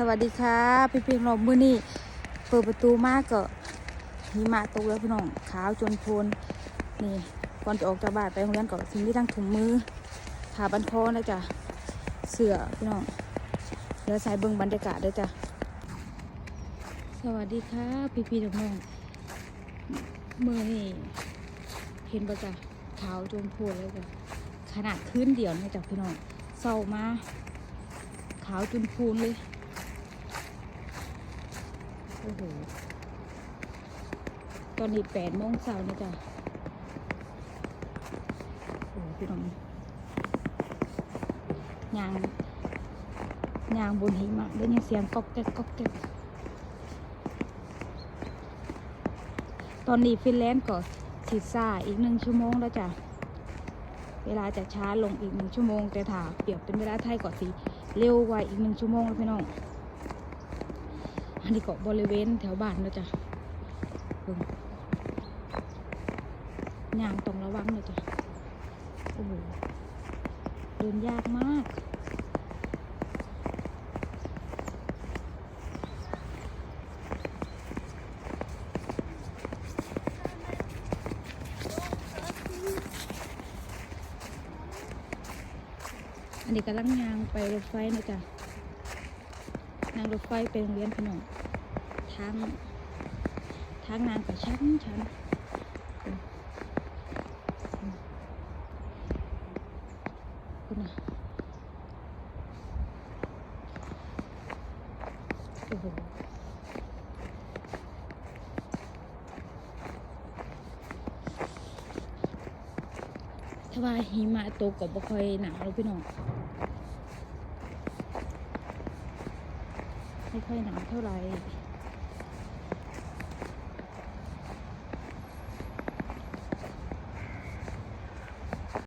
สวัสดีค่ะ พี่พี่น้องมือนี้เปิดประตูมากก็หิมะตกแล้วพี่น้องขาวจนโพนนี่ก่อนจะออกจากบ้านไปโรงเรียนก็ทิ้งที่ทั้งถุงมือผ้าบันคอนะจ๊ะเสือพี่น้องเดี๋ยวใส่เบิ่งบรรยากาศด้อจ้ะสวัสดีค่ะพี่พี่น้องมือนี้เห็นบ่จ้ะขาวจนโพนเลยจ้ะขนาดคืนเดียวนะจ๊ะพี่น้องเศร้ามาขาวจนพูนเลย อ้โหตอนนี้แปดโมงเช้านะจ๊ะโอ้โหพี่น้องยางยางบนหิมะแล้ยังเสียงก๊อกแก๊กก๊อกแก๊กตอนนี้ฟินแลนด์ก็สิซ่าอีกหนึ่งชั่วโมงแล้วจ้ะ เวลาจะช้าลงอีกหนึ่งชั่วโมง แต่ถ้าเปรียบเป็นเวลาไทยก็สิเร็วกว่าอีกหนึ่งชั่วโมงแล้วพี่น้อง อันนี้ก็บริเวณแถวบ้านนะจ๊ะเบิ่งย่างต้องระวังนะจ๊ะโอ้โหเดินยากมากอันนี้กำลังยางไปรถไฟนะจ๊ะ นางรถไฟไปโรงเรียนขนมทางทางนางกับชั้นชั้นคุณนะโอ้โหถ้าว่าหิมะตกก็บ่ค่อยหนาวแล้วพี่น้อง ไม่ค่อยหนาเท่าไหร่